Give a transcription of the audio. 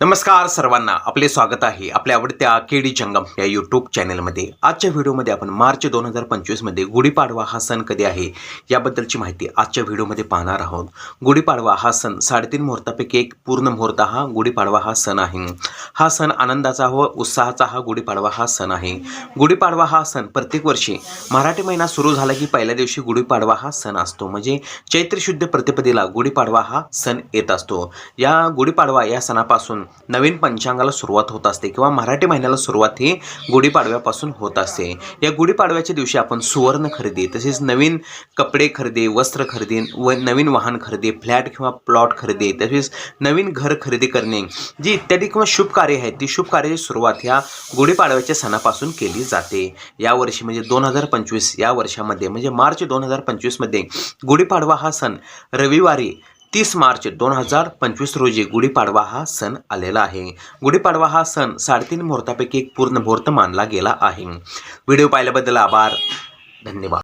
नमस्कार सर्वांना आपले स्वागत आहे आपल्या आवडत्या के डी जंगम या यूट्यूब चॅनलमध्ये आजच्या व्हिडिओमध्ये आपण मार्च दोन हजार पंचवीसमध्ये गुढीपाडवा हा सण कधी आहे याबद्दलची माहिती आजच्या व्हिडिओमध्ये पाहणार आहोत. गुढीपाडवा हा सण साडेतीन मुहूर्तापैकी एक पूर्ण मुहूर्त हा गुढीपाडवा हा सण आहे. हा सण आनंदाचा व उत्साहाचा हा गुढीपाडवा हा सण आहे. गुढीपाडवा हा सण प्रत्येक वर्षी मराठी महिना सुरू झाला की पहिल्या दिवशी गुढीपाडवा हा सण असतो. म्हणजे चैत्र शुद्ध प्रतिपदेला गुढीपाडवा हा सण येत असतो. या गुढीपाडवा या सणापासून नवीन पंचांगाला सुरुवात होत असते किंवा मराठी महिन्याला सुरुवात ही गुढीपाडव्यापासून होत असते. या गुढीपाडव्याच्या दिवशी आपण सुवर्ण खरेदी तसेच नवीन कपडे खरेदी वस्त्र खरेदी व नवीन वाहन खरेदी फ्लॅट किंवा प्लॉट खरेदी तसेच नवीन घर खरेदी करणे जी इत्यादी किंवा शुभ कार्य आहेत. ती शुभ कार्याची सुरुवात ह्या गुढीपाडव्याच्या सणापासून केली जाते. यावर्षी म्हणजे दोन हजार पंचवीस या वर्षामध्ये म्हणजे मार्च दोन हजार पंचवीसमध्ये गुढीपाडवा हा सण रविवारी तीस मार्च दोन हजार पंचवीस रोजी गुढीपाडवा हा सण आलेला आहे. गुढीपाडवा हा सण साडेतीन मुहूर्तापैकी एक पूर्ण मुहूर्त मानला गेला आहे. व्हिडिओ पाहिल्याबद्दल आभार. धन्यवाद.